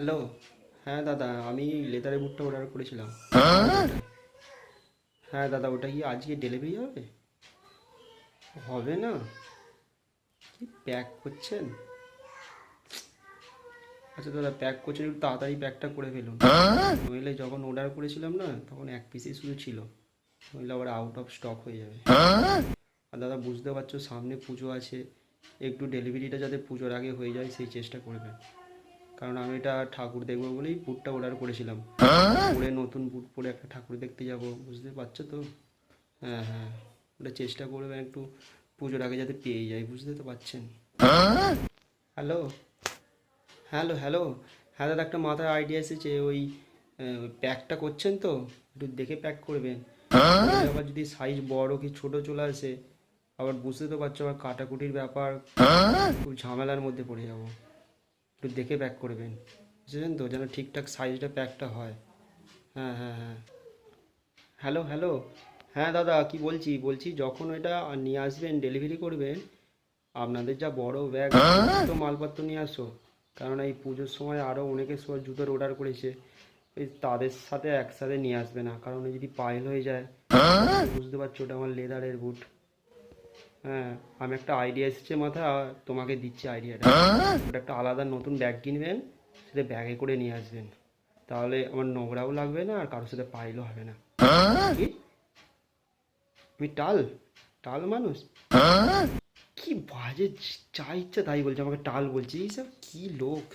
Hello. হ্যাঁ দাদা, আমি লেদারের বুটটা অর্ডার করেছিলাম। হ্যাঁ দাদা, ওটা কি আজকে ডেলিভারি হবে? হবে না। কি প্যাক করছেন? আচ্ছা দাদা প্যাক করছেন, একটু তাড়াতাড়ি প্যাকটা করে ফেলুন। নইলে যখন অর্ডার করেছিলাম না, তখন এক পিসই শুধু ছিল। নইলে আবার আউট অফ স্টক হয়ে যাবে। আর দাদা, বুঝতে পারছ, সামনে পুজো আছে। একটু ডেলিভারিটা যাতে পুজোর আগে হয়ে যায়, সেই চেষ্টা করবেন। কারণ আমি এটা ঠাকুর দেখব বলেই বুটটা অর্ডার করেছিলাম। পরে নতুন বুট পরে একটা ঠাকুর দেখতে যাব, বুঝতে পারছ তো? হ্যাঁ হ্যাঁ। ওটা চেষ্টা করবেন একটু পুজোর আগে যাতে পেয়ে যাই, বুঝতে তো পারছেন? হ্যালো? Hello hello? হ্যাঁ দাদা, একটা মাথায় আইডিয়া এসেছে, ওই প্যাকটা করছেন তো? একটু দেখে প্যাক করবেন। আবার যদি সাইজ বড় কি ছোট চলে আসে, আবার বুঝতে তো পারছ আবার কাটাকুটির ব্যাপার। খুব ঝামেলার মধ্যে পড়ে যাব। একটু দেখে প্যাক করবেন বুঝেছেন তো? যেন ঠিকঠাক সাইজটা প্যাকটা হয়। হ্যাঁ হ্যাঁ হ্যাঁ। হ্যালো হ্যালো হ্যাঁ দাদা কি বলছি? বলছি যখন ওইটা নিয়ে আসবেন ডেলিভারি করবেন আপনাদের যা বড় ব্যাগ তো মালপত্র নিয়ে আসো। কারণ এই পুজোর সময় আরও অনেকে সব জুতোর অর্ডার করেছে। ওই তাদের সাথে একসাথে নিয়ে আসবে না। কারণ ওই যদি পাইল হয়ে যায় বুঝতে পারছ ওটা আমার লেদারের বুট হ্যাঁ আমি একটা আইডিয়া এসেছে মাথা তোমাকে দিচ্ছি আইডিয়াটা ওটা একটা আলাদা নতুন ব্যাগ কিনবেন সেটা ব্যাগে করে নিয়ে আসবেন। তাহলে আমার নোংরাও লাগবে না আর কারোর সাথে পাইলও হবে না। কি? আমি টাল? টাল মানুষ? কি বাজে যা ইচ্ছা তাই বলছে আমাকে টাল বলছে। এইসব কি লোক?